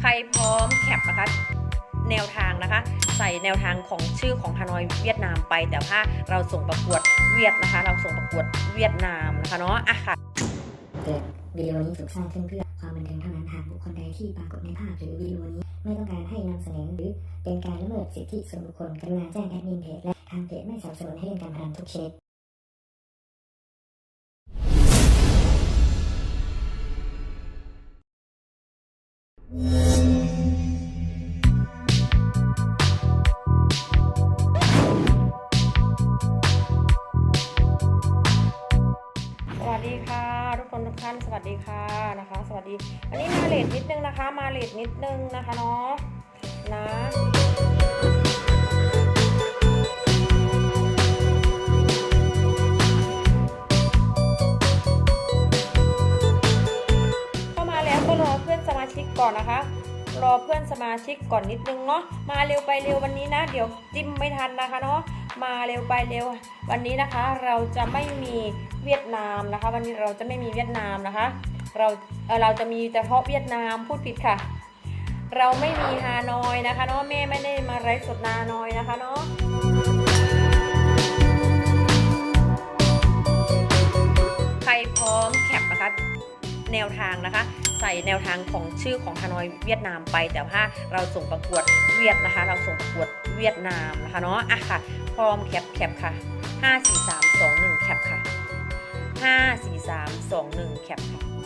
ใครพร้อมแคปนะคะ แนวทางนะคะ ใส่แนวทางของชื่อของฮานอยเวียดนามไป แต่ว่าเราส่งประกวดเวียดนะคะ เราส่งประกวดเวียดนามนะคะเนาะอะค่ะเตือนวิดีโอนี้ถูกสร้างขึ้นเพื่อความบันเทิงเท่านั้นหากบุคคลใดที่ปรากฏในภาพหรือวิดีโอนี้ไม่ต้องการให้นำเสนอหรือเป็นการละเมิดสิทธิส่วนบุคคลกรุณาแจ้งแอดมินเพจและทางเพจไม่สนับสนุนให้เล่นการพนันทุกชนิด คนทุกท่านสวัสดีค่ะนะคะ สวัสดี อันนี้มาเลทนิดนึงนะคะ มาเลทนิดนึงนะคะเนาะนะเข้ามาแล้วก็รอเพื่อนสมาชิกก่อนนะคะ รอเพื่อนสมาชิกก่อนนิดนึงเนาะมาเร็วไปเร็ววันนี้นะ เดี๋ยวจิ้มไม่ทันนะคะเนาะมาเร็วไปเร็ว วันนี้นะคะเราจะไม่มีเวียดนามนะคะ วันนี้เราจะไม่มีเวียดนามนะคะ เราเเราจะมีเฉพาะเวียดนามพูดผิดค่ะ เราไม่มีฮานอยนะคะเนาะแม่ไม่ได้มาไลฟ์สดนานอยนะคะเนาะใครพร้อมแคปนะคะ แนวทางนะคะ ใส่แนวทางของชื่อของฮานอยเวียดนามไป แต่ว่าเราส่งประกวดเวียดนะคะ เราส่งประกวดเวียดนามนะคะเนาะอะค่ะ พร้อมแคปแคปค่ะ 5 4 3 2 1 แคปค่ะ 5 4 3 2 1 แคปค่ะ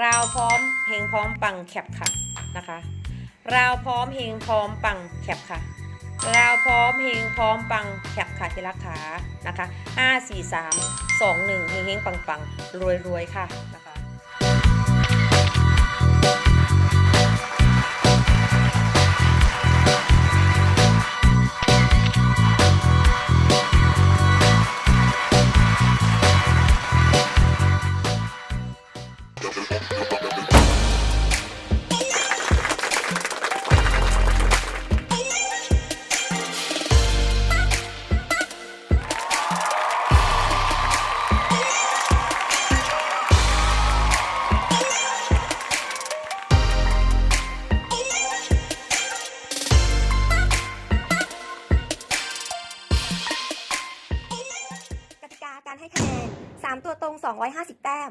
ราวพร้อมเฮงพร้อมปังแคปค่ะนะคะราวพร้อมเฮงพร้อมปังแคปค่ะราวพร้อมเฮงพร้อมปังแคปค่ะที่รักขานะคะห้าสี่สามสองหนึ่งเฮงเฮงปังปังรวยรวยค่ะนะคะ กติกาการให้คะแนน 3 ตัวตรง 250 แต้ม